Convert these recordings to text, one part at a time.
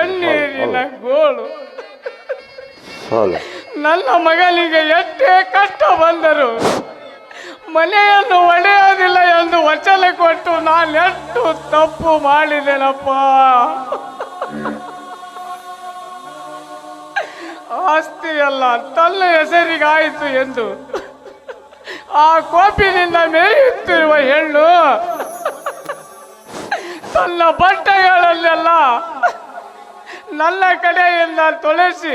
ಕಣ್ಣೀರಿನ ಗೋಳು. ನನ್ನ ಮಗನಿಗೆ ಎಷ್ಟೇ ಕಷ್ಟ ಬಂದರು ಮನೆಯನ್ನು ಒಡೆಯೋದಿಲ್ಲ ಎಂದು ವಚನ ಕೊಟ್ಟು ನಾನು ಎಷ್ಟು ತಪ್ಪು ಮಾಡಿದೆನಪ್ಪ. ಆಸ್ತಿ ಅಲ್ಲ ತನ್ನ ಹೆಸರಿಗಾಯಿತು ಎಂದು ಆ ಕೋಪಿನಿಂದ ಮೇಯುತ್ತಿರುವ ಹೆಣ್ಣು ತನ್ನ ಬಟ್ಟೆಗಳಲ್ಲೆಲ್ಲ ನನ್ನ ಕಡೆಯಿಂದ ತೊಳೆಸಿ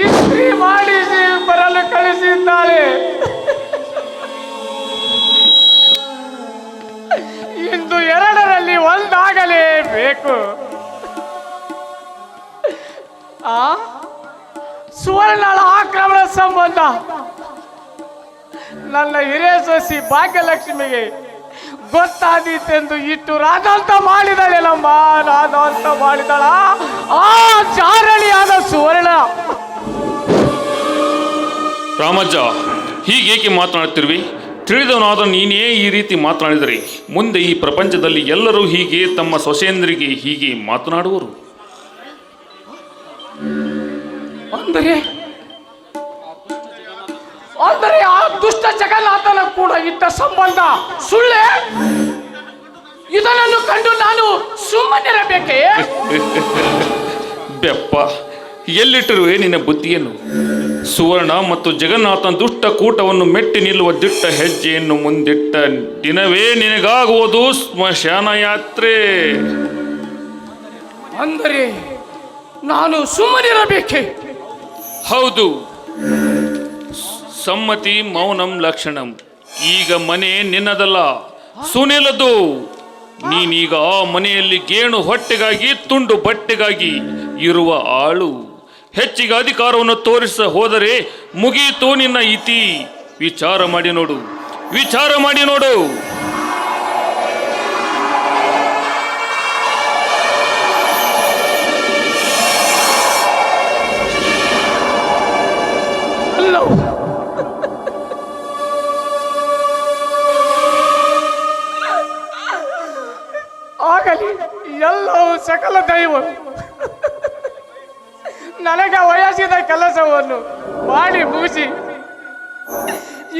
ಇಸ್ತ್ರಿ ಮಾಡಿಸಿ ಬರಲು ಕಳಿಸಿದ್ದಾಳೆ. ಇಂದು ಎರಡರಲ್ಲಿ ಒಂದಾಗಲೇಬೇಕು ಆ? ಸುವರ್ಣಳ ಆಕ್ರಮಣ ಸಂಬಂಧ. ನನ್ನ ಹಿರಿಯ ಸಸಿ ಭಾಗ್ಯಲಕ್ಷ್ಮಿಗೆ ಗೊತ್ತಾದೀತೆಂದು ಇಟ್ಟು ರಾಧಾಂತ ಮಾಡಿದಳೇನಮ್ಮ ರಾಧಾಂತ ಮಾಡಿದಳ. ಆ ಚಾರಳಿಯಾದ ಸುವರ್ಣ. ರಾಮಜ್ಜ ಹೀಗೇಕೆ ಮಾತನಾಡುತ್ತಿರುವಿ ತಿಳಿದವನಾದ ನೀನೇ ಈ ರೀತಿ ಮಾತನಾಡಿದರೆ ಮುಂದೆ ಈ ಪ್ರಪಂಚದಲ್ಲಿ ಎಲ್ಲರೂ ಹೀಗೆ ತಮ್ಮ ಸೊಸೆಯಂದರಿಗೆ ಹೀಗೆ ಮಾತನಾಡುವರು. ಅಂದರೆ ಅಂದರೆ ಆ ದುಷ್ಟ ಜಗನ್ನಾಥನ ಕೂಡ ಇದ್ದ ಸಂಬಂಧ. ಸುಳ್ಳೆ? ಇದನ್ನು ಕಂಡು ನಾನು ಸುಮ್ಮನಿರಬೇಕೇ? ಬೆಪ್ಪ ಎಲ್ಲಿಟ್ಟರು ನಿನ್ನ ಬುದ್ಧಿಯನ್ನು? ಸುವರ್ಣ ಮತ್ತು ಜಗನ್ನಾಥನ ದುಷ್ಟ ಕೂಟವನ್ನು ಮೆಟ್ಟಿ ನಿಲ್ಲುವ ದಿಟ್ಟ ಹೆಜ್ಜೆಯನ್ನು ಮುಂದಿಟ್ಟ ದಿನವೇ ನಿನಗಾಗುವುದು ಸ್ಮಶಾನ ಯಾತ್ರೆ. ಅಂದರೆ ನಾನು ಸುಮ್ಮನಿರಬೇಕೆ? ಹೌದು. ಸಮ್ಮತಿ ಮೌನಂ ಲಕ್ಷಣಂ. ಈಗ ಮನೆ ನಿನ್ನದಲ್ಲ. ಸುನಿಲದು ನೀನೀಗ ಆ ಮನೆಯಲ್ಲಿ ಗೇಣು ಹೊಟ್ಟೆಗಾಗಿ, ತುಂಡು ಬಟ್ಟೆಗಾಗಿ ಇರುವ ಆಳು. ಹೆಚ್ಚಿಗೆ ಅಧಿಕಾರವನ್ನು ತೋರಿಸ ಹೋದರೆ ಮುಗಿಯಿತು ನಿನ್ನ ಇತಿ. ವಿಚಾರ ಮಾಡಿ ನೋಡು. ವಿಚಾರ ಮಾಡಿ ನೋಡು. ಕೆಲಸವನ್ನು ಮಾಡಿ ಮುಗಿಸಿ.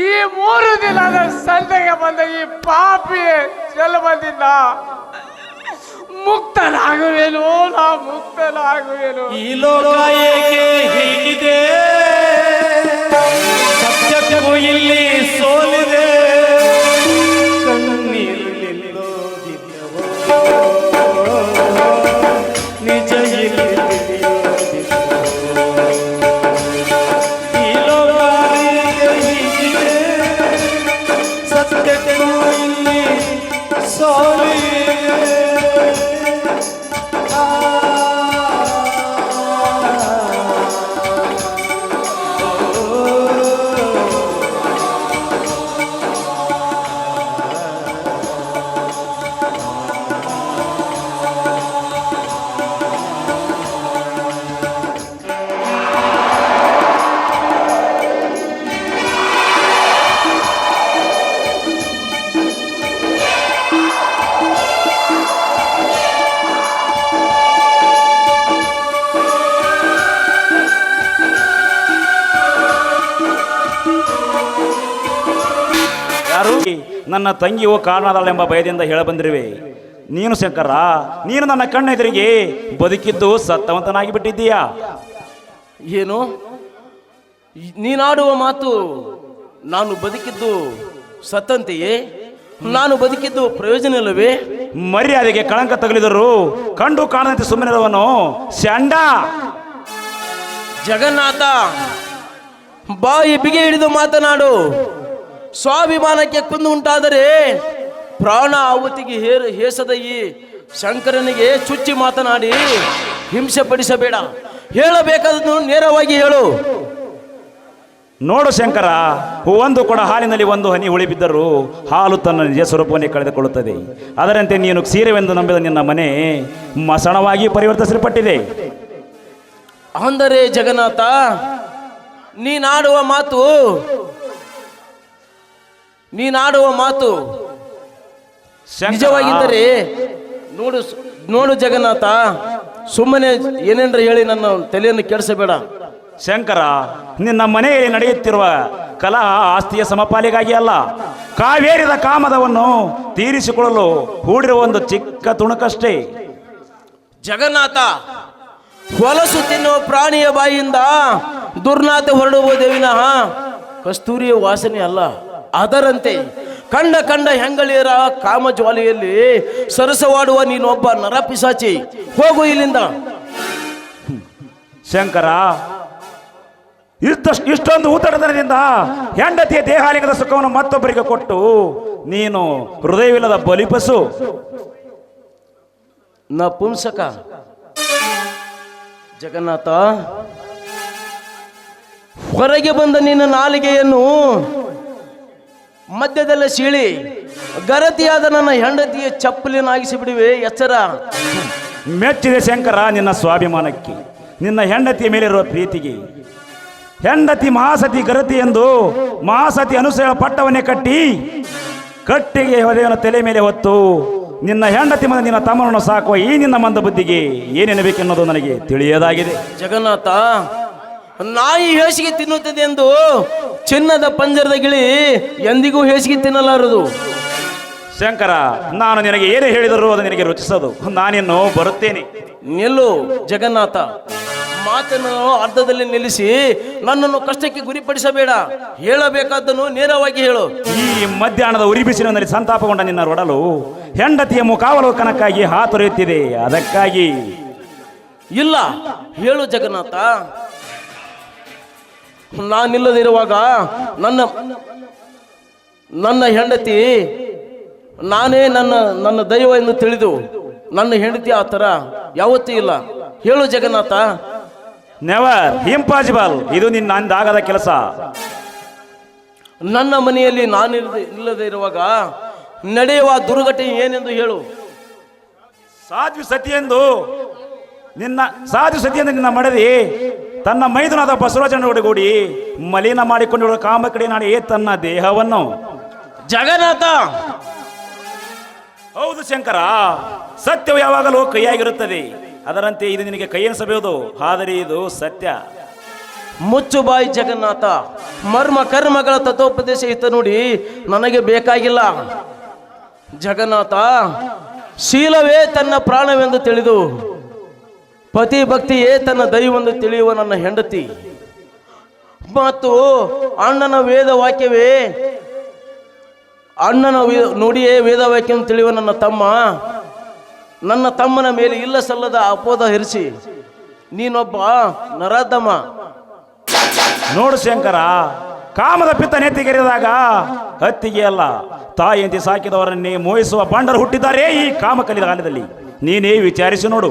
ಈ ಮೂರು ದಿನದ ಸಂತೆಗೆ ಬಂದ ಈ ಪಾಪಿ ಬಂದಿಲ್ಲ ಮುಕ್ತನಾಗುವೆನು, ನಾ ಮುಕ್ತನಾಗುವೆನು. ಈ ಲೋಕ ಏಕೆ ಹೀಗಿದೆ? ಸತ್ಯಕ್ಕೂ ಇಲ್ಲಿ ಸೋಲಿದೆ. ಸತ್ಯಕ್ಕೂ ಇಲ್ಲಿ ನನ್ನ ತಂಗಿಯು ಕಾರಣದಳೆಂಬ ಭಯದಿಂದ ಹೇಳ ಬಂದಿರುವೆ ನೀನು ಶಂಕರ ನೀನು ನನ್ನ ಕಣ್ಣೆದುರಿಗೆ ಬದುಕಿದ್ದು ಸತ್ತವಂತನಾಗಿ ಬಿಟ್ಟಿದ್ದೀಯಾ ಏನು ನೀನಾಡುವ ಮಾತು ನಾನು ಬದುಕಿದ್ದು ಸತ್ತಂತೆಯೇ? ನಾನು ಬದುಕಿದ್ದು ಪ್ರಯೋಜನ ಇಲ್ಲವೇ ಮರ್ಯಾದೆಗೆ ಕಳಂಕ ತಗಲಿದರು ಕಂಡು ಕಾಣದಂತೆ ಸುಮ್ಮನಿರುವನು ಶಂಡ. ಜಗನ್ನಾಥ ಬಾಯಿ ಬಿಗಿ ಹಿಡಿದು ಮಾತನಾಡು. ಸ್ವಾಭಿಮಾನಕ್ಕೆ ಕುಂದು ಉಂಟಾದರೆ ಪ್ರಾಣ ಆಹುತಿಗೆ ಹೇರು ಹೇಸದ ಈ ಶಂಕರನಿಗೆ ಚುಚ್ಚಿ ಮಾತನಾಡಿ ಹಿಂಸೆ ಪಡಿಸಬೇಡ. ಹೇಳಬೇಕಾದನ್ನು ನೇರವಾಗಿ ಹೇಳು. ನೋಡು ಶಂಕರ ಒಂದು ಕೂಡ ಹಾಲಿನಲ್ಲಿ ಒಂದು ಹನಿ ಹುಳಿ ಬಿದ್ದರೂ ಹಾಲು ತನ್ನ ನಿಜ ಸ್ವರೂಪವನ್ನೇ ಕಳೆದುಕೊಳ್ಳುತ್ತದೆ. ಅದರಂತೆ ನೀನು ಸೀರೆವೆಂದು ನಂಬಿದ ನಿನ್ನ ಮನೆ ಮಸಣವಾಗಿ ಪರಿವರ್ತಿಸಲ್ಪಟ್ಟಿದೆ. ಅಂದರೆ ಜಗನ್ನಾಥ ನೀನಾಡುವ ಮಾತು ನೀನಾಡುವ ಮಾತು ನಿಜವಾಗಿದ್ದರೆ ನೋಡು ನೋಡು ಜಗನ್ನಾಥ ಸುಮ್ಮನೆ ಏನೇನ್ರ ಹೇಳಿ ನನ್ನ ತಲೆಯನ್ನು ಕೆಡಿಸಬೇಡ. ಶಂಕರ ನಿನ್ನ ಮನೆಯಲ್ಲಿ ನಡೆಯುತ್ತಿರುವ ಕಲಾ ಆಸ್ತಿಯ ಸಮಪಾಲಿಗಾಗಿ ಅಲ್ಲ ಕಾವೇರಿದ ಕಾಮದವನ್ನು ತೀರಿಸಿಕೊಳ್ಳಲು ಹೂಡಿರುವ ಒಂದು ಚಿಕ್ಕ ತುಣುಕಷ್ಟೇ. ಜಗನ್ನಾಥ ಹೊಲಸು ತಿನ್ನುವ ಪ್ರಾಣಿಯ ಬಾಯಿಯಿಂದ ದುರ್ನಾತ ಹೊರಡುವುದೇ ವಿನಃ ಕಸ್ತೂರಿಯ ವಾಸನೆ ಅಲ್ಲ. ಅದರಂತೆ ಕಂಡ ಕಂಡ ಹೆಂಗಳಿಯರ ಕಾಮಜ್ವಾಲೆಯಲ್ಲಿ ಸರಸವಾಡುವ ನೀನೊಬ್ಬ ನರಪಿಸಾಚಿ ಹೋಗು ಇಲ್ಲಿಂದ. ಶಂಕರ ಇಷ್ಟಷ್ಟು ಇಷ್ಟೊಂದು ಊತಡತನದಿಂದ ಹೆಂಡತಿಯ ದೇಹಾಲಿಂಗದ ಸುಖವನ್ನು ಮತ್ತೊಬ್ಬರಿಗೆ ಕೊಟ್ಟು ನೀನು ಹೃದಯವಿಲ್ಲದ ಬಲಿಪಸು ನ ಪುಂಸಕ. ಜಗನ್ನಾಥ ಹೊರಗೆ ಬಂದ ನಿನ್ನ ನಾಲಿಗೆಯನ್ನು ಮಧ್ಯದಲ್ಲೇ ಸೀಳಿ ಗರತಿಯಾದ ನನ್ನ ಹೆಂಡತಿಯ ಚಪ್ಪಲಿನಾಗಿಸಿ ಬಿಡುವೆ ಎಚ್ಚರ. ಮೆಚ್ಚಿದೆ ಶಂಕರ ನಿನ್ನ ಸ್ವಾಭಿಮಾನಕ್ಕೆ ನಿನ್ನ ಹೆಂಡತಿಯ ಮೇಲಿರುವ ಪ್ರೀತಿಗೆ. ಹೆಂಡತಿ ಮಹಾಸತಿ ಗರತಿ ಎಂದು ಮಹಾಸತಿ ಅನುಸಯ ಪಟ್ಟವನ್ನೇ ಕಟ್ಟಿ ಕಟ್ಟಿಗೆ ಹೊದೆಯನ್ನು ತಲೆ ಮೇಲೆ ಹೊತ್ತು ನಿನ್ನ ಹೆಂಡತಿ ಮಂದ ನಿನ್ನ ತಮ್ಮನನ್ನು ಸಾಕುವ ಈ ನಿನ್ನ ಮಂದ ಬುದ್ಧಿಗೆ ಏನೆನ್ನಬೇಕೆನ್ನೋದು ನನಗೆ ತಿಳಿಯದಾಗಿದೆ. ಜಗನ್ನಾಥ ನಾಯಿ ಹೇಸಿಗೆ ತಿನ್ನುತ್ತದೆ ಎಂದು ಚಿನ್ನದ ಪಂಜರದ ಗಿಳಿ ಎಂದಿಗೂ ಹೇಸಿಗೆ ತಿನ್ನಲಾರದು. ಶಂಕರ ನಾನು ನಿನಗೆ ಏನು ಹೇಳಿದರೂ ಅದು ನಿನಗೆ ರುಚಿಸೋದು. ನಾನಿನ್ನು ಬರುತ್ತೇನೆ. ನಿಲ್ಲು ಜಗನ್ನಾಥ. ಮಾತನ್ನು ಅರ್ಧದಲ್ಲಿ ನಿಲ್ಲಿಸಿ ನನ್ನನ್ನು ಕಷ್ಟಕ್ಕೆ ಗುರಿಪಡಿಸಬೇಡ. ಹೇಳಬೇಕಾದ್ದನ್ನು ನೇರವಾಗಿ ಹೇಳು. ಈ ಮಧ್ಯಾಹ್ನದ ಉರಿ ಬಿಸಿಲಿನಲ್ಲಿ ಸಂತಾಪಗೊಂಡ ನಿನ್ನ ರೊಡಲು ಹೆಂಡತಿಯ ಮುಖಾವಲೋಕನಕ್ಕಾಗಿ ಹಾತೊರೆಯುತ್ತಿದೆ. ಅದಕ್ಕಾಗಿ. ಇಲ್ಲ ಹೇಳು ಜಗನ್ನಾಥ. ನಾನಿಲ್ಲದಿರುವಾಗ ನನ್ನ ನನ್ನ ಹೆಂಡತಿ ನಾನೇ ನನ್ನ ನನ್ನ ದೈವ ಎಂದು ತಿಳಿದು ನನ್ನ ಹೆಂಡತಿ ಆ ಥರ ಯಾವತ್ತೂ ಇಲ್ಲ. ಹೇಳು ಜಗನ್ನಾಥ. ನೆವರ್ ಇಂಪಾಸಿಬಲ್ ಇದು ನಿನ್ನ ನಂದಾಗದ ಕೆಲಸ. ನನ್ನ ಮನೆಯಲ್ಲಿ ನಾನು ಇಲ್ಲದೆ ಇರುವಾಗ ನಡೆಯುವ ದುರ್ಘಟನೆ ಏನೆಂದು ಹೇಳು. ಸಾಧು ಸತಿ ಎಂದು ನಿನ್ನ ಸಾಧು ಸತಿಯೆಂದು ನಿನ್ನ ಮಡದಿ. ತನ್ನ ಮೈದುನಾದ ಬಸವರಾಜನೊಡಗೂಡಿ ಮಲಿನ ಮಾಡಿಕೊಂಡಿರುವ ಕಾಮಕಡೆ ನಾಡಿ ತನ್ನ ದೇಹವನ್ನು? ಜಗನ್ನಾಥ! ಹೌದು ಶಂಕರ ಸತ್ಯವು ಯಾವಾಗಲೂ ಕೈಯಾಗಿರುತ್ತದೆ ಅದರಂತೆ ಇದು ನಿನಗೆ ಕೈ ಎನಿಸಬಹುದು ಆದರೆ ಇದು ಸತ್ಯ. ಮುಚ್ಚು ಬಾಯಿ ಜಗನ್ನಾಥ ಮರ್ಮ ಕರ್ಮಗಳ ತತ್ವೋಪದೇಶ ಇತ್ತ ನೋಡಿ ನನಗೆ ಬೇಕಾಗಿಲ್ಲ. ಜಗನ್ನಾಥ ಶೀಲವೇ ತನ್ನ ಪ್ರಾಣವೆಂದು ತಿಳಿದು ಪತಿ ಭಕ್ತಿಯೇ ತನ್ನ ದೈವಂದು ತಿಳಿಯುವ ನನ್ನ ಹೆಂಡತಿ. ಮತ್ತು ಅಣ್ಣನ ವೇದ ವಾಕ್ಯವೇ ಅಣ್ಣನ ನುಡಿಯೇ ವೇದ ವಾಕ್ಯವನ್ನು ತಿಳಿಯುವ ನನ್ನ ತಮ್ಮ. ನನ್ನ ತಮ್ಮನ ಮೇಲೆ ಇಲ್ಲ ಸಲ್ಲದ ಅಪೋದ ಹರಿಸಿ, ನೀನೊಬ್ಬ ನರಾದಮ್ಮ ನೋಡು ಶಂಕರ, ಕಾಮದ ಪಿತ್ತ ನೆತ್ತಿಗೆರಿದಾಗ ಹತ್ತಿಗೆ ಅಲ್ಲ. ತಾಯಿಯಂತೆ ಸಾಕಿದವರನ್ನೇ ಮೋಹಿಸುವ ಬಂಡರು ಹುಟ್ಟಿದ್ದಾರೆ ಈ ಕಾಮ ಕಲಿದ ಕಾಲದಲ್ಲಿ. ನೀನೇ ವಿಚಾರಿಸಿ ನೋಡು.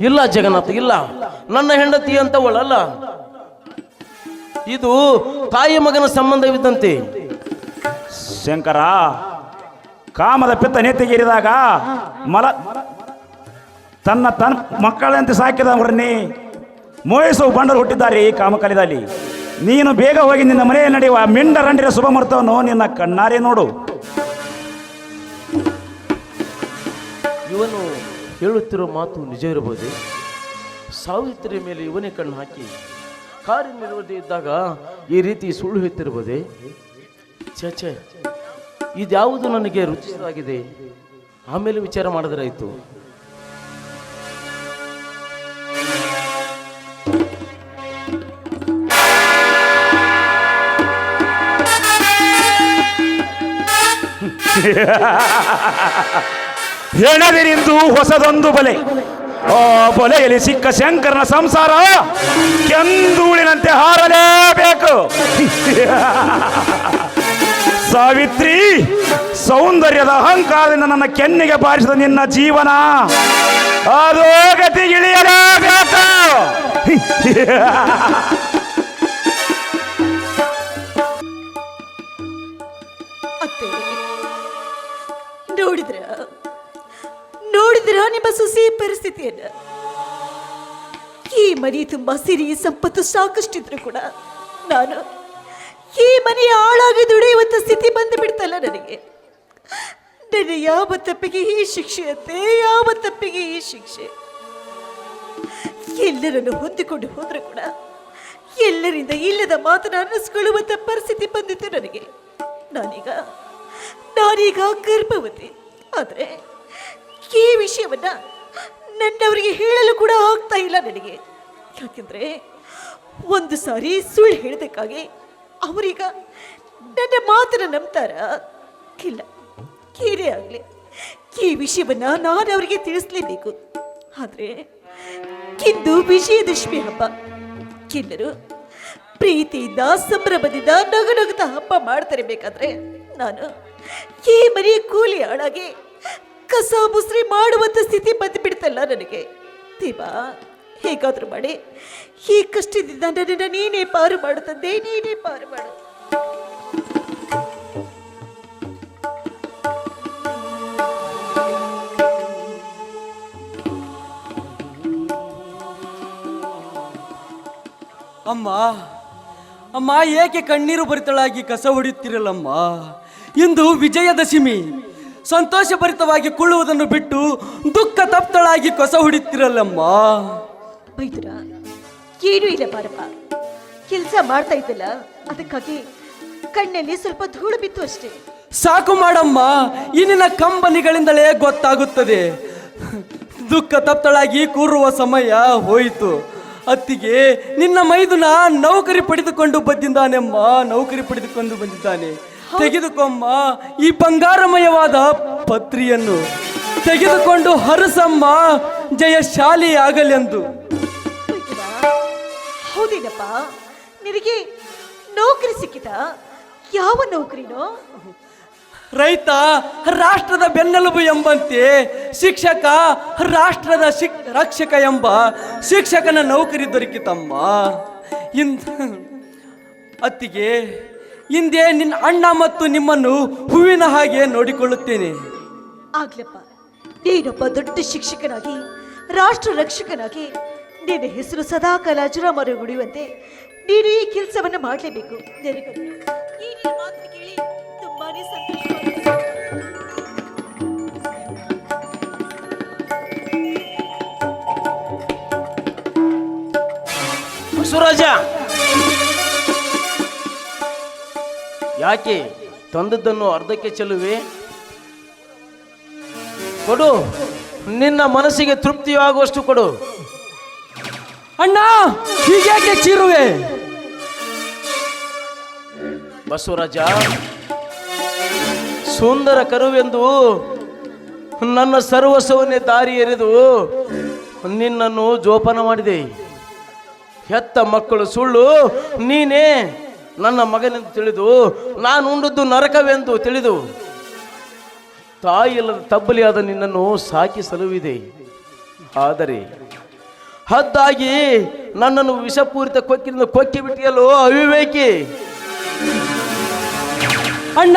ಇಲ್ಲ ಜಗನ್ನಾಥ ಇಲ್ಲ. ನನ್ನ ಹೆಂಡತಿ ಅಂತ ಒಳ್ಳಲ್ಲ ಇದು ತಾಯಿ ಮಗನ ಸಂಬಂಧವಿದ್ದಂತೆ. ಶಂಕರ ಕಾಮದ ಪಿತ್ತ ನೆತ್ತಿಗೇರಿದಾಗ ಮಲ ತನ್ನ ತನ್ನ ಮಕ್ಕಳಂತೆ ಸಾಕಿದವರನ್ನೇ ಮೋಹಿಸುವ ಬಂಡರು ಹುಟ್ಟಿದ್ದಾರೆ ಈ ಕಾಮಕಲಿದಲ್ಲಿ. ನೀನು ಬೇಗ ಹೋಗಿ ನಿನ್ನ ಮನೆಯಲ್ಲಿ ನಡೆಯುವ ಮಿಂಡ ರಂಡಿರ ಶುಭ ನಿನ್ನ ಕಣ್ಣಾರೆ ನೋಡು. ಇವನು ಹೇಳುತ್ತಿರೋ ಮಾತು ನಿಜ ಇರಬಹುದು? ಸಾವಿತ್ರಿ ಮೇಲೆ ಇವನೇ ಕಣ್ಣು ಹಾಕಿ ಕಾರ್ಯನಿರ್ವಹಣೆ ಇದ್ದಾಗ ಈ ರೀತಿ ಸುಳ್ಳು ಹೇಳ್ತಿರ್ಬೋದೇ ಛೇ, ಇದ್ಯಾವುದು ನನಗೆ ರುಚಿಸಲಾಗಿದೆ? ಆಮೇಲೆ ವಿಚಾರ ಮಾಡಿದ್ರಾಯ್ತು. ಹೆಣದಿರಿಂದು ಹೊಸದೊಂದು ಬಲೆ. ಆ ಬಲೆಯಲ್ಲಿ ಸಿಕ್ಕ ಶಂಕರನ ಸಂಸಾರ ಕೆಂದೂಳಿನಂತೆ ಹಾರಲೇಬೇಕು. ಸಾವಿತ್ರಿ, ಸೌಂದರ್ಯದ ಅಹಂಕಾರದಿಂದ ನನ್ನ ಕೆನ್ನಿಗೆ ಬಾರಿಸಿದ ನಿನ್ನ ಜೀವನ. ಅದೋ ಇಳಿಯಲೇಬೇಕು. ನೋಡಿದ್ರ ನೋಡಿದ್ರ ನಿಮ್ಮ ಸೊಸೆ ಪರಿಸ್ಥಿತಿಯನ್ನು ಈ ಮನೆ ತುಂಬಾ ಸಿರಿ ಸಂಪತ್ತು ಸಾಕಷ್ಟಿದ್ರು ಕೂಡ ನಾನು ಈ ಮನೆ ಹಾಳಾಗಿ ದುಡಿಯುವಂತ ಸ್ಥಿತಿ ಬಂದು ಬಿಡ್ತಲ್ಲ ನನಗೆ. ನನ್ನ ಯಾವ ತಪ್ಪಿಗೆ ಈ ಶಿಕ್ಷೆ ಅಂತೆ, ಯಾವ ತಪ್ಪಿಗೆ ಈ ಶಿಕ್ಷೆ? ಎಲ್ಲರನ್ನು ಹೊಂದಿಕೊಂಡು ಹೋದ್ರೆ ಕೂಡ ಎಲ್ಲರಿಂದ ಇಲ್ಲದ ಮಾತನ್ನ ಅನ್ನಿಸ್ಕೊಳ್ಳುವಂತ ಪರಿಸ್ಥಿತಿ ಬಂದಿತ್ತು ನನಗೆ. ನಾನೀಗ ನಾನೀಗ ಗರ್ಭವತಿ. ಆದ್ರೆ ಈ ವಿಷಯವನ್ನ ನನ್ನವರಿಗೆ ಹೇಳಲು ಕೂಡ ಆಗ್ತಾ ಇಲ್ಲ ನನಗೆ. ಯಾಕೆಂದ್ರೆ ಒಂದು ಸಾರಿ ಸುಳ್ಳು ಹೇಳಬೇಕಾಗಿ ಅವರೀಗ ನನ್ನ ಮಾತನ್ನ ನಂಬ್ತಾರ. ಇಲ್ಲ ಏನೇ ಆಗಲಿ. ಈ ವಿಷಯವನ್ನ ನಾನು ಅವರಿಗೆ ತಿಳಿಸ್ಲೇಬೇಕು. ಆದ್ರೆ ಇಂದು ವಿಜಯದಶಮಿ ಹಬ್ಬ. ಎಲ್ಲರೂ ಪ್ರೀತಿಯಿಂದ, ಸಂಭ್ರಮದಿಂದ ನಗು ನಗುತ್ತಾ ಹಬ್ಬ ಮಾಡ್ತಾರೆ ಬೇಕಾದ್ರೆ. ನಾನು ಈ ಮರಿ ಕೂಲಿ ಹಾಳಾಗಿ ಕಸ ಮುಸ್ರಿ ಮಾಡುವಂಥ ಸ್ಥಿತಿ ಬಂದುಬಿಡ್ತಲ್ಲ ನನಗೆ. ದೀಪಾ, ಹೇಗಾದರೂ ಮಾಡಿ. ಈ ಕಷ್ಟದಿಂದ ನನ್ನನ್ನು ನೀನೇ ಪಾರು ಮಾಡುತ್ತಂದೆ ನೀನೇ ಪಾರು ಮಾಡು. ಅಮ್ಮ ಅಮ್ಮ, ಏಕೆ ಕಣ್ಣೀರು ಬರಿತಳಾಗಿ ಕಸ ಹೊಡೆಯುತ್ತಿರಲ್ಲಮ್ಮ? ಇಂದು ವಿಜಯದಶಮಿ. ಸಂತೋಷ ಭರಿತವಾಗಿ ಕೊಳ್ಳುವುದನ್ನು ಬಿಟ್ಟು ದುಃಖ ತಪ್ತಳಾಗಿ ಕೊಸ ಹೊಡೆಯುತ್ತಿರಲ್ಲಮ್ಮ ಬೈದ್ರ ಏನೂ ಇಲ್ಲ ಪಾರಪ್ಪ. ಕೆಲಸ ಮಾಡ್ತಾ ಇದ್ದಲ್ಲ ಅದಕ್ಕಾಗಿ ಕಣ್ಣಲ್ಲಿ ಸ್ವಲ್ಪ ಧೂಳು ಬಿತ್ತು ಅಷ್ಟೇ. ಸಾಕು ಮಾಡಮ್ಮ ಇನ್ನಿನ ಕಂಬನಿಗಳಿಂದಲೇ ಗೊತ್ತಾಗುತ್ತದೆ. ದುಃಖ ತಪ್ತಳಾಗಿ ಕೂರುವ ಸಮಯ ಹೋಯಿತು. ಅತ್ತಿಗೆ ನಿನ್ನ ಮೈದುನ ನೌಕರಿ ಪಡೆದುಕೊಂಡು ಬಂದಿದ್ದಾನೆಮ್ಮ ನೌಕರಿ ಪಡೆದುಕೊಂಡು ಬಂದಿದ್ದಾನೆ. ತೆಗೆದುಕೊಮ್ಮ ಈ ಬಂಗಾರಮಯವಾದ ಪತ್ರಿಯನ್ನು ತೆಗೆದುಕೊಂಡು ಹರಸಮ್ಮ ಜಯಶಾಲಿ ಆಗಲೆಂದು ಬೈದ್ರ ಹೌದೇನಪ್ಪ? ನಿನಗೆ ನೌಕರಿ ಸಿಕ್ಕಿತ ಯಾವ ನೌಕರಿನೋ? ರೈತ ರಾಷ್ಟ್ರದ ಬೆನ್ನೆಲುಬು ಎಂಬಂತೆ ಶಿಕ್ಷಕ ರಾಷ್ಟ್ರದ ಶಿಕ್ ರಕ್ಷಕ ಎಂಬ ಶಿಕ್ಷಕನ ನೌಕರಿ ದೊರಕಿತಮ್ಮ. ಇಂದ ಅತ್ತಿಗೆ ಹಿಂದೆ ನಿನ್ನ ಅಣ್ಣ ಮತ್ತು ನಿಮ್ಮನ್ನು ಹೂವಿನ ಹಾಗೆ ನೋಡಿಕೊಳ್ಳುತ್ತೇನೆ. ಆಗ್ಲಪ್ಪ ನೀನೊಬ್ಬ ದೊಡ್ಡ ಶಿಕ್ಷಕನಾಗಿ ರಾಷ್ಟ್ರ ರಕ್ಷಕನಾಗಿ ನಿನ್ನ ಹೆಸರು ಸದಾಕಾಲ ಅಜರಾಮರ ಮರುಗುಡಿಯುವಂತೆ ನೀನು ಈ ಕೆಲಸವನ್ನು ಮಾಡಲೇಬೇಕು. ಸುರಾಜ ಈ ನಿನ್ನ ಮಾತನ್ನ ಕೇಳಿ ತುಂಬಾನೇ ಸಂತೋಷವಾಗಿದೆ ಬಸವರಾಜ! ಯಾಕೆ ತಂದದ್ದನ್ನು ಅರ್ಧಕ್ಕೆ ಚೆಲ್ಲುವೆ? ಕೊಡು. ನಿನ್ನ ಮನಸ್ಸಿಗೆ ತೃಪ್ತಿಯಾಗುವಷ್ಟು ಕೊಡು. ಅಣ್ಣ ಹೀಗ್ಯಾಕೆ ಚೀರುವೆ? ಬಸವರಾಜ ಸುಂದರ ಕರುವೆಂದು ನನ್ನ ಸರ್ವಸ್ವವನ್ನೇ ದಾರಿ ಎರೆದು ನಿನ್ನನ್ನು ಜೋಪಾನ ಮಾಡಿದೆ. ಹೆತ್ತ ಮಕ್ಕಳು ಸುಳ್ಳು ನೀನೇ ನನ್ನ ಮಗನೆಂದು ತಿಳಿದು ನಾನು ಉಂಡದ್ದು ನರಕವೆಂದು ತಿಳಿದು ತಾಯಿಲ್ಲದ ತಬ್ಬಲಿಯಾದ ನಿನ್ನನ್ನು ಸಾಕಿ ಸಲುವಿದೆ ಆದರೆ ಹದ್ದಾಗಿ ನನ್ನನ್ನು ವಿಷಪೂರಿತ ಕೊಕ್ಕಿನಿಂದ ಕೊಕ್ಕಿ ಬಿಟ್ಟಿಯಲ್ಲೋ ಅವಿವೇಕಿ? ಅಣ್ಣ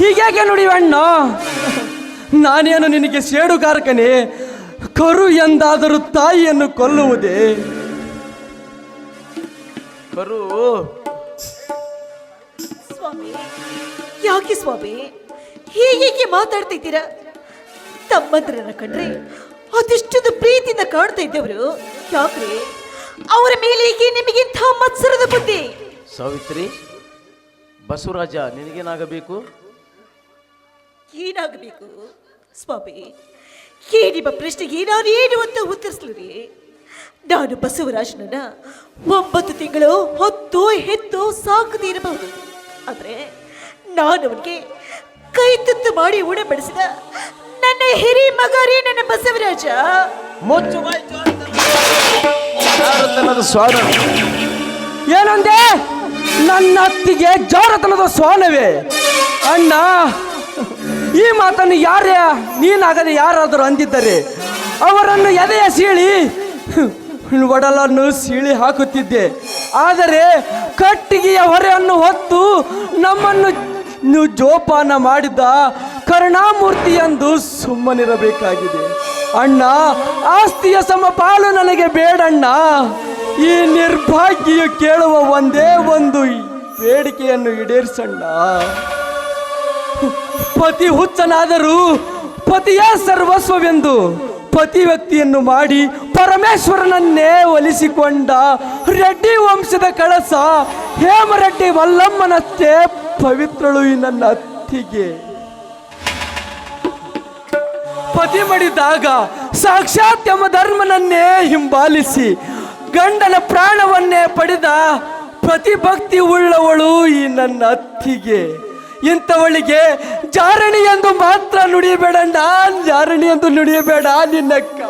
ಹೀಗೇಕೆ ನೋಡಿ ಅಣ್ಣ? ನಾನೇನು ನಿನಗೆ ಸೇಡುಗಾರಕನೇ ಕರು ಎಂದಾದರೂ ತಾಯಿಯನ್ನು ಕೊಲ್ಲುವುದೇ? ಕರು ಸ್ವಾಮಿ. ಯಾಕೆ ಸ್ವಾಮಿ? ಹೀಗೆ ಮಾತಾಡ್ತಾ ಇದ್ದೀರಾ? ತಮ್ಮಂದ್ರನ್ನ ಕಂಡ್ರೆ ಅದೆಷ್ಟೊಂದು ಪ್ರೀತಿಯಿಂದ ಕಾಣ್ತಾ ಇದ್ದವರು. ಯಾಕ್ರಿ? ಅವರ ಮೇಲೆ ಏಕೆ ನಿಮಗಿಂತ ಮತ್ಸರದ ಬುದ್ಧಿ? ಸಾವಿತ್ರಿ ಬಸವರಾಜ ನಿನಗೇನಾಗಬೇಕು? ಏನಾಗಬೇಕು? ಸ್ವಾಮಿ ನಿಮ್ಮ ಪ್ರಶ್ನೆಗೆ ನಾನು ಏನು ಅಂತ ಉತ್ತರಿಸ್ಲಿ ನಾನು ಬಸವರಾಜನನ್ನ ಒಂಬತ್ತು ತಿಂಗಳು ಹೊತ್ತು ಹೆತ್ತು ಸಾಕದೇ ಇರಬಹುದು ಆದ್ರೆ ನಾನು ಅವನಿಗೆ ಕೈ ತುತ್ತು ಮಾಡಿ ಉಣಬಡಿಸಿದ ನನ್ನ ಹಿರಿ ಮಗರಿ ನನ್ನ ಬಸವರಾಜ. ಏನಂದೆ? ನನ್ನ ಅತ್ತಿಗೆ ಜಾರತನದ ಸ್ವಾನವೇ? ಅಣ್ಣ, ಈ ಮಾತನ್ನು ಯಾರೇ, ನೀನಾಗದೆ ಯಾರಾದರೂ ಅಂದಿದ್ದರೆ ಅವರನ್ನು ಎದೆಯ ಸೀಳಿ? ಒಡಲನ್ನು ಸೀಳಿ ಹಾಕುತ್ತಿದ್ದೆ. ಆದರೆ ಕಟ್ಟಿಗೆಯ ಹೊರೆಯನ್ನು ಹೊತ್ತು ನಮ್ಮನ್ನು ಜೋಪಾನ ಮಾಡಿದ ಕರುಣಾಮೂರ್ತಿ ಎಂದು ಸುಮ್ಮನಿರಬೇಕಾಗಿದೆ. ಅಣ್ಣ, ಆಸ್ತಿಯ ಸಮಪಾಲು ನನಗೆ ಬೇಡಣ್ಣ. ಈ ನಿರ್ಭಾಗ್ಯ ಕೇಳುವ ಒಂದೇ ಒಂದು ಬೇಡಿಕೆಯನ್ನು ಈಡೇರಿಸಣ್ಣ. ಪತಿ ಹುಚ್ಚನಾದರೂ ಪತಿಯ ಸರ್ವಸ್ವವೆಂದು. ಪತಿ ವ್ಯಕ್ತಿಯನ್ನು ಮಾಡಿ ಪರಮೇಶ್ವರನನ್ನೇ ಒಲಿಸಿಕೊಂಡ ರೆಡ್ಡಿ ವಂಶದ ಕಳಸ ಹೇಮರೆಡ್ಡಿ ಮಲ್ಲಮ್ಮನಷ್ಟೇ ಪವಿತ್ರಳು ಈ ನನ್ನ ಅತ್ತಿಗೆ. ಪತಿ ಮಡಿದಾಗ ಸಾಕ್ಷಾತ್ ಧರ್ಮನನ್ನೇ ಹಿಂಬಾಲಿಸಿ ಗಂಡನ ಪ್ರಾಣವನ್ನೇ ಪಡೆದ ಪ್ರತಿಭಕ್ತಿ ಉಳ್ಳವಳು ಈ ನನ್ನ ಅತ್ತಿಗೆ. ಇಂಥವಳಿಗೆ ಜಾರಣಿ ಎಂದು ಮಾತ್ರ ನುಡಿಯಬೇಡ, ನಾನ್ ಜಾರಣಿ ಎಂದು ನುಡಿಯಬೇಡ ನಿನ್ನಕ್ಕ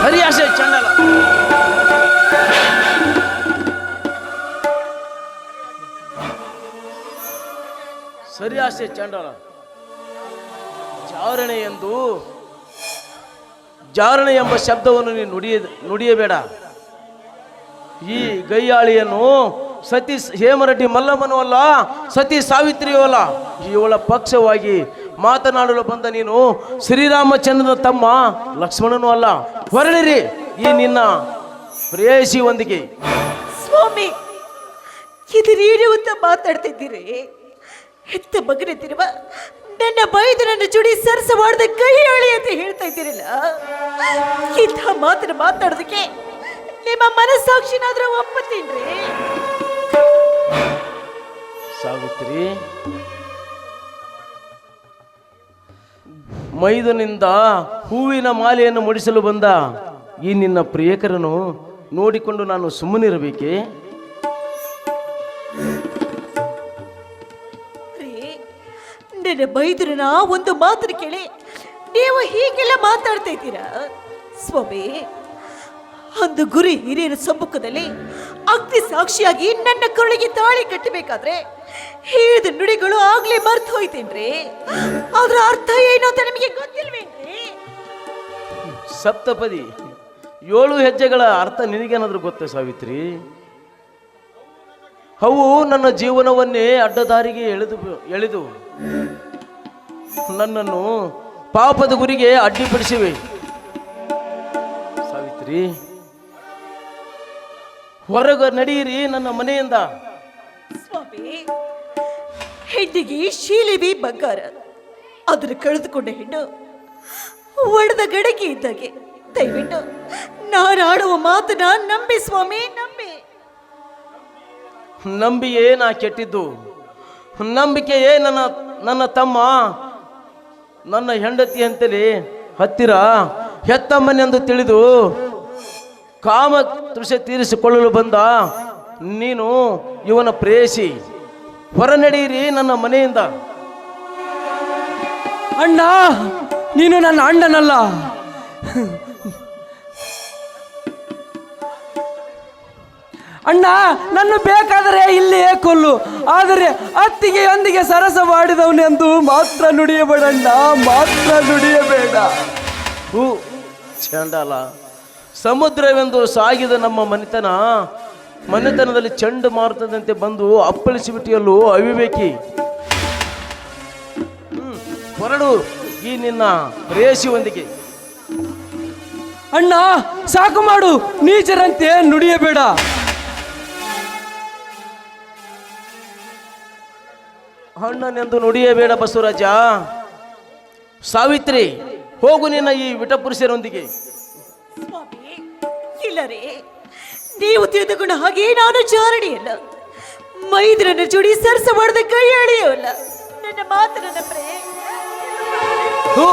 ಸರಿ ಆಸೆ ಚಂಡಲ ಸರಿ ಆಸೆ ಚಂಡಲ ಜಾರಣೆ ಎಂದು ಜಾರಣೆ ಎಂಬ ಶಬ್ದವನ್ನು ನೀನು ನುಡಿಯ ನುಡಿಯಬೇಡ. ಈ ಗೈಯಾಳಿಯನ್ನು ಸತಿ ಹೇಮರೆಡ್ಡಿ ಮಲ್ಲಮ್ಮನೂ ಅಲ್ಲ ಸತಿ ಸಾವಿತ್ರಿಯೂ ಅಲ್ಲ ಇವಳ ಪಕ್ಷವಾಗಿ ಮಾತನಾಡಲು ಬಂದ ನೀನು ಶ್ರೀರಾಮಚಂದ್ರನ ತಮ್ಮ ಲಕ್ಷ್ಮಣನೂ ಅಲ್ಲ. ಹೊರಳಿರಿ ಈ ನಿನ್ನ ಪ್ರೇಯಸಿ ಒಂದಿಗೆ. ಸ್ವಾಮಿ, ಇದು ಅಂತ ಮಾತಾಡ್ತಿದ್ದೀರಿ? ಹೆತ್ತ ಮಗನಿದ್ದಿರುವ ನನ್ನ ಬೈದು ನನ್ನ ಜುಡಿ ಸರಸ ಕೈ ಅಳಿ ಅಂತ ಹೇಳ್ತಾ ಇದ್ದೀರಲ್ಲ? ಇಂಥ ಮಾತನ್ನ ಮಾತಾಡೋದಕ್ಕೆ ನಿಮ್ಮ ಮನಸ್ಸಾಕ್ಷಿನಾದ್ರೂ ಒಪ್ಪತ್ತೀನ್ರಿ? ಸಾವಿತ್ರಿ. ಮೈದನಿಂದ ಹೂವಿನ ಮಾಲೆಯನ್ನು ಮುಡಿಸಲು ಬಂದ ಈ ನಿನ್ನ ಪ್ರಿಯಕರನು ನೋಡಿಕೊಂಡು ನಾನು ಸುಮ್ಮನಿರಬೇಕೆ? ಬೈದ್ರನ ಒಂದು ಮಾತು ಕೇಳಿ. ನೀವು ಹೀಗೆಲ್ಲ ಮಾತಾಡ್ತಾ ಇದ್ದೀರಾ? ಸ್ವಾಮಿ ಒಂದು ಗುರಿ ಹಿರಿಯರ ಸಮ್ಮುಖದಲ್ಲಿ ಅಗ್ನಿ ಸಾಕ್ಷಿಯಾಗಿ ನನ್ನ ಕರುಳಿಗೆ ತಾಳಿ ಕಟ್ಟಬೇಕಾದ್ರೆ ಹೇಳಿದ ನುಡಿಗಳು ಆಗ್ಲೇ ಮರ್ತು ಹೋಯ್ತೇನ್ರಿ? ಅದ್ರ ಅರ್ಥ ಏನು ಅಂತ ನಿಮಗೆ ಗೊತ್ತಿಲ್ವೇನ್ರಿ? ಸಪ್ತಪದಿ, ಏಳು ಹೆಜ್ಜೆಗಳ ಅರ್ಥ ನಿನಗೇನಾದ್ರೂ ಗೊತ್ತೆ ಸಾವಿತ್ರಿ? ಅವು ನನ್ನ ಜೀವನವನ್ನೇ ಅಡ್ಡದಾರಿಗೆ ಎಳೆದು ಎಳೆದು ನನ್ನನ್ನು ಪಾಪದ ಗುರಿಗೆ ಅಡ್ಡಿಪಡಿಸಿವೆ. ಸಾವಿತ್ರಿ, ಹೊರಗ ನಡೆಯಿರಿ ನನ್ನ ಮನೆಯಿಂದ. ಸ್ವಾಮಿ, ಹೆಣ್ಣಿಗೆ ಶೀಲಿಬಿ ಬಂಗಾರ. ಅದನ್ನು ಕಳೆದುಕೊಂಡ ಹೆಣ್ಣು ಒಡೆದ ಗಡಗೆ ಇದ್ದಾಗೆ. ದಯವಿಟ್ಟು ನಾನಾಡುವ ಮಾತನ್ನ ನಂಬಿ ಸ್ವಾಮಿ, ನಂಬಿ. ನಂಬಿಯೇ ನಾ ಕೆಟ್ಟಿದ್ದು? ನಂಬಿಕೆಯೇ ನನ್ನ ನನ್ನ ತಮ್ಮ? ನನ್ನ ಹೆಂಡತಿ ಅಂತೇಳಿ ಹತ್ತಿರ ಹೆತ್ತಮ್ಮನೆಂದು ತಿಳಿದು ಕಾಮ ತೃಷೆ ತೀರಿಸಿಕೊಳ್ಳಲು ಬಂದ ನೀನು ಇವನ ಪ್ರೇಯಸಿ. ಹೊರ ನಡೆಯಿರಿ ನನ್ನ ಮನೆಯಿಂದ. ಅಣ್ಣ ನೀನು ನನ್ನ ಅಣ್ಣನಲ್ಲ. ಅಣ್ಣ ನನ್ನ ಬೇಕಾದರೆ ಇಲ್ಲಿಯೇ ಕೊಲ್ಲು. ಆದರೆ ಅತ್ತಿಗೆಯೊಂದಿಗೆ ಸರಸ ಮಾಡಿದವನೆಂದು ಮಾತ್ರ ನುಡಿಯಬೇಡಣ್ಣ ಮಾತ್ರ ನುಡಿಯಬೇಡ. ಹೂ ಚಂಡಾಲ ಸಮುದ್ರವೆಂದು ಸಾಗಿದ ನಮ್ಮ ಮನೆತನ ಮನೆತನದಲ್ಲಿ ಚಂಡು ಮಾರುತದಂತೆ ಬಂದು ಅಪ್ಪಳಿಸಿಬಿಟ್ಟಿಯಲ್ಲೂ ಅವಿವೇಕಿ. ಹ್ಮ್, ಹೊರಡು ಈ ನಿನ್ನ ಪ್ರೇಯಸಿ ಒಂದಿಗೆ ಅಣ್ಣ ಸಾಕು ಮಾಡು ನೀಚರಂತೆ ನುಡಿಯಬೇಡ. ಅಣ್ಣನೆಂದು ನುಡಿಯಬೇಡ ಬಸವರಾಜ. ಸಾವಿತ್ರಿ ಹೋಗು ನಿನ್ನ ಈ ವಿಟಪುರುಷರೊಂದಿಗೆ. ಸ್ವಾಮಿ ಇಲ್ಲ ರೀ. ನೀವು ತಿಳಿದುಕೊಂಡು ಹಾಗೆ ನಾನು ಜಾರಣಿಯಲ್ಲ ಮೈದ್ರನ ಜೋಡಿ ಸರ್ಸ ಮಾಡದ ಕೈ ಅಲ್ಲ ನನ್ನ ಮಾತನ್ನ ಪ್ರೇಮ ಹೂ,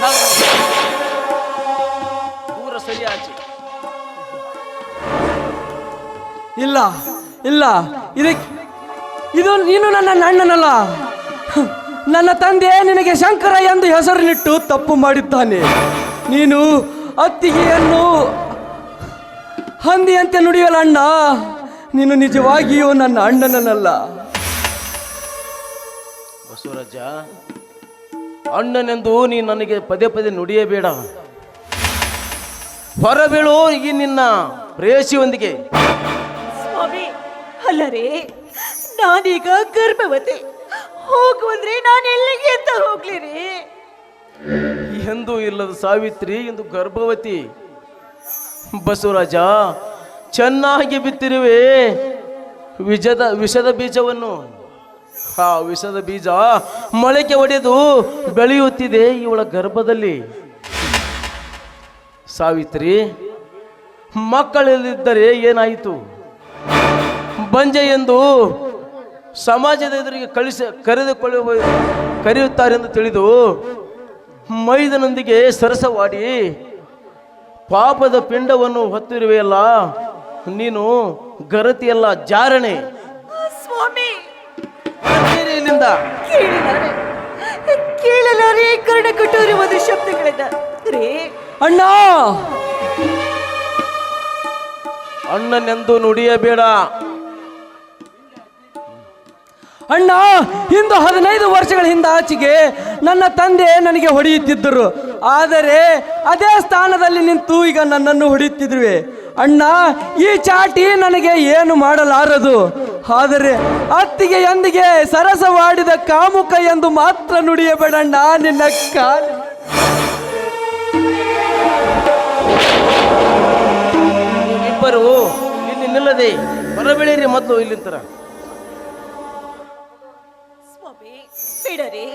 ಜಾಗ. ದೂರ ಸರಿ ಇಲ್ಲ ಇಲ್ಲ ಇದಕ್ಕೆ ಇದು ನೀನು ನನ್ನ ಅಣ್ಣನಲ್ಲ. ನನ್ನ ತಂದೆ ನಿನಗೆ ಶಂಕರ ಎಂದು ಹೆಸರಿನಿಟ್ಟು ತಪ್ಪು ಮಾಡಿದ್ದಾನೆ. ನೀನು ಅತ್ತಿಗೆಯನ್ನು ಹಂದಿಯಂತೆ ನುಡಿಯಲ್ಲ ಅಣ್ಣ. ನೀನು ನಿಜವಾಗಿಯೂ ನನ್ನ ಅಣ್ಣನಲ್ಲ ಬಸವರಾಜ ಅಣ್ಣನೆಂದು ನೀ ನನಗೆ ಪದೇ ಪದೇ ನುಡಿಯಬೇಡ. ಹೊರಬೀಳು ಈ ನಿನ್ನ ಪ್ರೇಯಸಿಯೊಂದಿಗೆ ಸ್ವಾಮಿ ಅಲ್ಲರೇ ನಾನೀಗ ಗರ್ಭವತಿ. ಹೋಗುವಂದ್ರೆ ನಾನು ಎಲ್ಲಿಗೆ ಅಂತ ಹೋಗ್ಲಿ ರೀ ಎಂದೂ ಇಲ್ಲದ ಸಾವಿತ್ರಿ ಎಂದು ಗರ್ಭವತಿ. ಬಸವರಾಜ, ಚೆನ್ನಾಗಿ ಬಿತ್ತಿರುವೆ. ವಿಜದ, ವಿಷದ ಬೀಜವನ್ನು. ಆ ವಿಷದ ಬೀಜ ಮೊಳಕೆ ಒಡೆದು ಬೆಳೆಯುತ್ತಿದೆ ಇವಳ ಗರ್ಭದಲ್ಲಿ. ಸಾವಿತ್ರಿ ಮಕ್ಕಳಲ್ಲಿದ್ದರೆ ಏನಾಯಿತು? ಬಂಜೆ ಎಂದು ಸಮಾಜದ ಎದುರಿಗೆ ಕಳಿಸ, ಕರೆದುಕೊಳ್ಳುವ, ಕರೆಯುತ್ತಾರೆಂದು ತಿಳಿದು ಮೈದನೊಂದಿಗೆ ಸರಸವಾಡಿ ಪಾಪದ ಪಿಂಡವನ್ನು ಹೊತ್ತಿರುವೆಯಲ್ಲ ನೀನು ಗರತಿಯಲ್ಲ ಜಾರಣೆ. ಸ್ವಾಮಿ! ಇಲ್ಲಿಂದ ಕೇಳಿಲಾರೆ ಕೇಳಲಾರೆ ಕರ್ಣ ಕಟ್ಟೋರಿರುವ ಶಬ್ದಗಳನ್ನ ರೇ! ಅಣ್ಣ! ಅಣ್ಣನೆಂದು ನುಡಿಯಬೇಡ. ಅಣ್ಣ, ಇಂದು ಹದಿನೈದು ವರ್ಷಗಳ ಹಿಂದಾಚೆಗೆ ನನ್ನ ತಂದೆ ನನಗೆ ಹೊಡೆಯುತ್ತಿದ್ದರು. ಆದರೆ ಅದೇ ಸ್ಥಾನದಲ್ಲಿ ನಿಂತು ಈಗ ನನ್ನನ್ನು ಹೊಡೆಯುತ್ತಿದ್ರುವೆ. ಅಣ್ಣ, ಈ ಚಾಟಿ ನನಗೆ ಏನು ಮಾಡಲಾರದು? ಆದರೆ ಅತ್ತಿಗೆ ಎಂದಿಗೆ ಸರಸವಾಡಿದ ಕಾಮುಕ ಎಂದು ಮಾತ್ರ ನುಡಿಯಬೇಡಣ್ಣ ನಿನ್ನ ಕಾಲು. ಇಬ್ಬರು ಇಲ್ಲಿ ನಿಲ್ಲದೆ ಬರಬೇಳಿರಿ ಮೊದಲು ಇಲ್ಲಿಂತರ ಬೇಡರಿ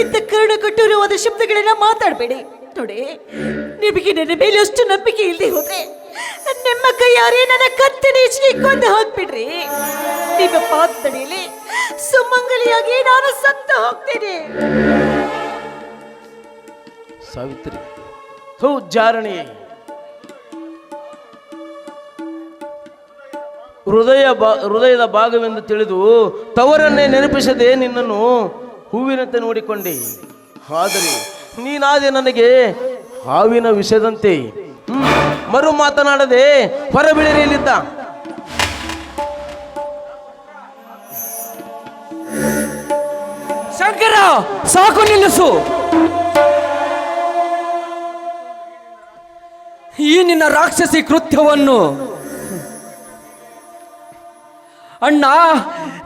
ಇಂಥ ಕರ್ಣ ಕಠೋರವಾದ ಶಬ್ದಗಳನ್ನ ಮಾತಾಡಬೇಡಿ. ನೋಡಿ, ನಿಮಗೆ ನನ್ನ ಮೇಲೆ ಅಷ್ಟು ನಂಬಿಕೆ ಇಲ್ಲದೆ ಹೋದ್ರೆ ನಿಮ್ಮ ಕೈಯಾರೆ ನನ್ನ ಕತ್ತಡೀಚಿಗೆ ಕೊಂದು ಹಾಕ್ಬಿಡ್ರಿ. ನಿಮ್ಮ ಪಾತ್ರಡಿಯಲ್ಲಿ ಸುಮಂಗಲಿಯಾಗಿ ನಾನು ಸತ್ತು ಹೋಗ್ತೇನೆ. ಸಾವಿತ್ರಿ ಹೋ ಜಾರಣಿ. ಹೃದಯ ಬಾ, ಹೃದಯದ ಭಾಗವೆಂದು ತಿಳಿದು ತವರನ್ನೇ ನೆನಪಿಸದೆ ನಿನ್ನನ್ನು ಹೂವಿನಂತೆ ನೋಡಿಕೊಂಡೆ. ಆದರೆ ನೀನಾದೆ ನನಗೆ ಹಾವಿನ ವಿಷದಂತೆ. ಮರು ಮಾತನಾಡದೆ ಹೊರಬಿಳಿರಿ ಇಲ್ಲಿದ್ದ ಶಂಕರ, ಸಾಕು ನಿಲ್ಲಿಸು. ಈ ನಿನ್ನ ರಾಕ್ಷಸಿ ಕೃತ್ಯವನ್ನು ಅಣ್ಣ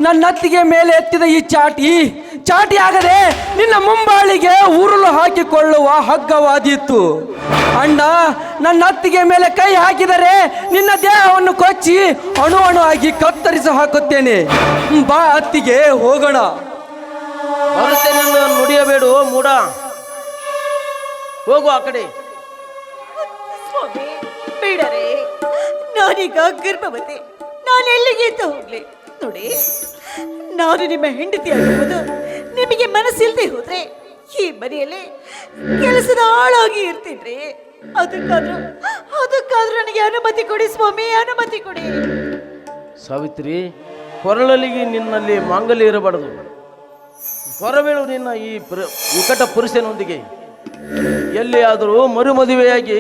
ನನ್ನ ಅತ್ತಿಗೆ ಮೇಲೆ ಎತ್ತಿದ ಈ ಚಾಟಿ ಚಾಟಿ ಆಗದೆ ನಿನ್ನ ಮುಂಬಾಳಿಗೆ ಉರುಳು ಹಾಕಿಕೊಳ್ಳುವ ಹಗ್ಗವಾದಿತ್ತು ಅಣ್ಣ ನನ್ನ ಅತ್ತಿಗೆ ಮೇಲೆ ಕೈ ಹಾಕಿದರೆ ನಿನ್ನ ದೇಹವನ್ನು ಕೊಚ್ಚಿ ಅಣು ಅಣು ಆಗಿ ಕತ್ತರಿಸಿ ಹಾಕುತ್ತೇನೆ. ಬಾ ಅತ್ತಿಗೆ ಹೋಗೋಣ. ಬರುತ್ತೇನೆಂದು ನುಡಿಯಬೇಡು ಮೂಡ. ಹೋಗು ಆ ಕಡೆ. ನಾನೀಗ ಗರ್ಭವತಿ. ನಾನು ಎಲ್ಲಿಗೆ ಅಂತ ಹೋಗ್ಲಿ ನೋಡಿ ನಾನು ನಿಮ್ಮ ಹೆಂಡತಿ ಆಗಿರ್ಬೋದು. ನಿಮಗೆ ಮನಸ್ಸಿಲ್ದೆ ಹೋದ್ರೆ ಈ ಮನೆಯಲ್ಲಿ ಕೆಲಸದ ಆಳಾಗಿ ಇರ್ತೀನಿ ಅದಕ್ಕಾದ್ರೂ ಅದಕ್ಕಾದ್ರೂ ನನಗೆ ಅನುಮತಿ ಕೊಡಿ ಸ್ವಾಮಿ, ಅನುಮತಿ ಕೊಡಿ. ಸಾವಿತ್ರಿ ಕೊರಳಲಿಗೆ ನಿನ್ನಲ್ಲಿ ಮಾಂಗಲ್ಯ ಇರಬಾರದು. ಹೊರಬೀಳು ನಿನ್ನ ಈ ವಿಕಟ ಪುರುಷನೊಂದಿಗೆ. ಎಲ್ಲಿಯಾದರೂ ಮರುಮದುವೆಯಾಗಿ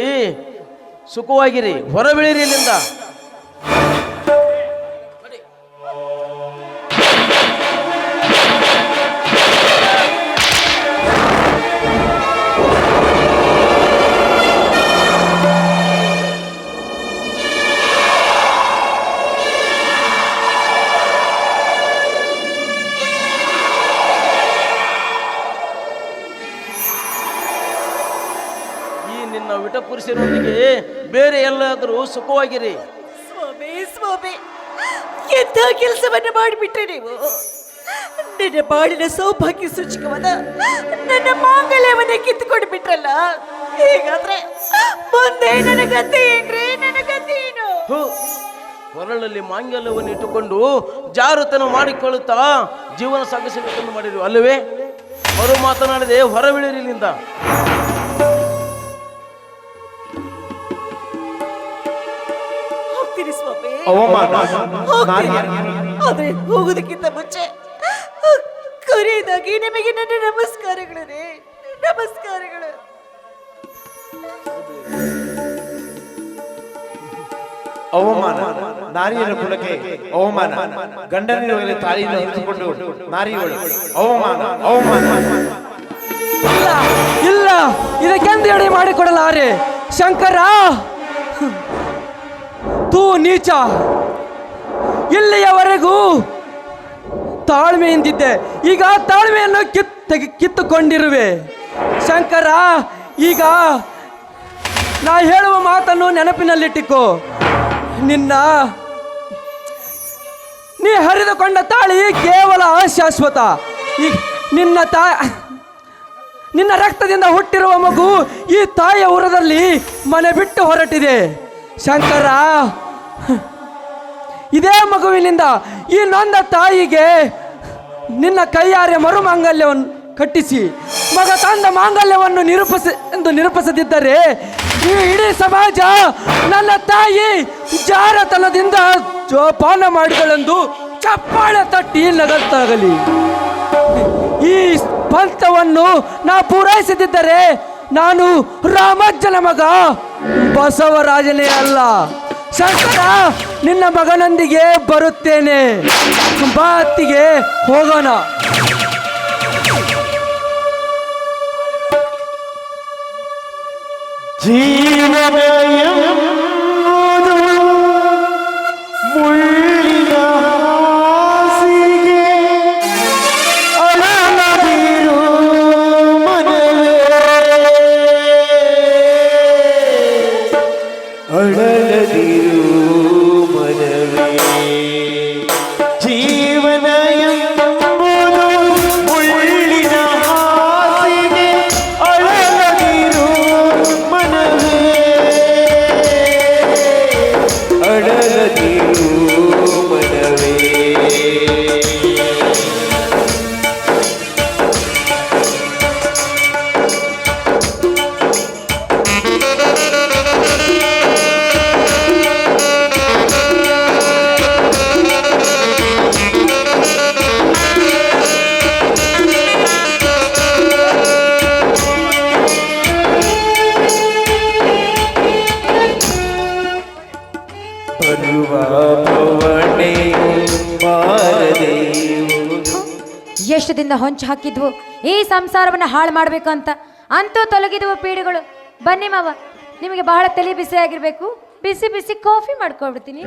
ಸುಖವಾಗಿರಿ ಹೊರಬೀಳಿರಿ ಇಲ್ಲಿಂದ. ಸುಖವಾಗಿರಿ. ಸ್ವಾಮಿ ಸ್ವಾಮಿ ಎಂಥ ಕೆಲಸವನ್ನ ಮಾಡಿಬಿಟ್ರೆ ನೀವು? ನನ್ನ ಬಾಳಿನ ಸೌಭಾಗ್ಯ ಸೂಚಕವಾದ ನನ್ನ ಮಾಂಗಲ್ಯವನ್ನ ಕಿತ್ತುಕೊಂಡು ಬಿಟ್ರಲ್ಲ ಹೀಗಾದ್ರೆ ಮುಂದೆ ನನ್ನ ಗತಿ ಏನ್ರಿ? ನನ್ನ ಗತಿ ಏನು? ಹೊರಳಲ್ಲಿ ಕೊರಳಲ್ಲಿ ಮಾಂಗಲ್ಯವನ್ನು ಇಟ್ಟುಕೊಂಡು ಜಾರುತನ ಮಾಡಿಕೊಳ್ಳುತ್ತಾ ಜೀವನ ಸಾಗಿಸಬೇಕೆಂದು ಮಾಡಿರು ಅಲ್ಲವೇ? ಮರು ಮಾತನಾಡದೆ ಹೊರಬೀಳಿರಿ ಇಲ್ಲಿಂದ ಅವಮಾನ. ಆದ್ರೆ ಹೋಗೋದಕ್ಕಿಂತ ಮುಂಚೆ ಕೊನೆಯದಾಗಿ ನಿಮಗೆ ನನ್ನ ನಮಸ್ಕಾರಗಳು ರೀ ನಮಸ್ಕಾರಗಳು. ಅವಮಾನ. ನಾರಿಯರ ಕುಲಕ್ಕೆ ಅವಮಾನ. ಗಂಡನಿರುವಲ್ಲಿ ತಾಳಿಯನ್ನು ಹಂಚಿಕೊಂಡು ನಾರಿಯವಳು ಅವಮಾನ ಅವಮಾನ. ಇಲ್ಲ ಇಲ್ಲ. ಇದಕ್ಕೆಂದು ಎಡೆ ಮಾಡಿಕೊಡಲಾರೆ? ಶಂಕರ! ತೂ ನೀಚ. ಇಲ್ಲಿಯವರೆಗೂ ತಾಳ್ಮೆಯಿಂದಿದ್ದೆ. ಈಗ ತಾಳ್ಮೆಯನ್ನು ಕಿತ್ತ ಕಿತ್ತುಕೊಂಡಿರುವೆ. ಶಂಕರ, ಈಗ ನಾ ಹೇಳುವ ಮಾತನ್ನು ನೆನಪಿನಲ್ಲಿಟ್ಟಿಕೊ. ನಿನ್ನ ನೀ ಹರಿದುಕೊಂಡ ತಾಳಿ ಕೇವಲ ಅಶಾಶ್ವತ. ಈ ನಿನ್ನ ತಾ, ನಿನ್ನ ರಕ್ತದಿಂದ ಹುಟ್ಟಿರುವ ಮಗು ಈ ತಾಯಿಯ ಉರದಲ್ಲಿ ಮನೆ ಬಿಟ್ಟು ಹೊರಟಿದೆ. ಶಂಕರ! ಇದೇ ಮಗುವಿನಿಂದ ಈ ನೊಂದ ತಾಯಿಗೆ ನಿನ್ನ ಕೈಯಾರೆ ಮರುಮಾಂಗಲ್ಯವನ್ನು ಕಟ್ಟಿಸಿ, ಮಗ ತಂದ ಮಾಂಗಲ್ಯವನ್ನು ನಿರೂಪಿಸ ಎಂದು ನಿರೂಪಿಸದಿದ್ದರೆ ಈ ಇಡೀ ಸಮಾಜ ನನ್ನ ತಾಯಿ ಜಾರತನದಿಂದ ಜೋಪಾನ ಮಾಡಿದಳೆಂದು ಚಪ್ಪಾಳೆ ತಟ್ಟಿ ನಗಲ್ತಾಗಲಿ ಈ ಪಂಥವನ್ನು ನಾ ಪೂರೈಸದಿದ್ದರೆ ನಾನು ರಾಮಜ್ಜನ ಮಗ. ಬಸವರಾಜನೇ ಅಲ್ಲ. ಶಂಕರ ನಿನ್ನ ಮಗನೊಂದಿಗೆ ಬರುತ್ತೇನೆ. ಬಾತಿಗೆ ಹೋಗೋಣ. ಜೀವನ ಎಷ್ಟು ಹೊಂಚು ಹಾಕಿದ್ವು. ಈ ಸಂಸಾರವನ್ನು ಹಾಳು ಮಾಡಬೇಕು ಅಂತ ಅಂತೂ ತೊಲಗಿದವು ಪೀಡೆಗಳು. ಬನ್ನಿ ಮಾವ, ನಿಮಗೆ ಬಹಳ ತಲೆ ಬಿಸಿ ಆಗಿರಬೇಕು ಬಿಸಿ ಬಿಸಿ ಕಾಫಿ ಮಾಡ್ಕೊಬಿಡ್ತೀನಿ.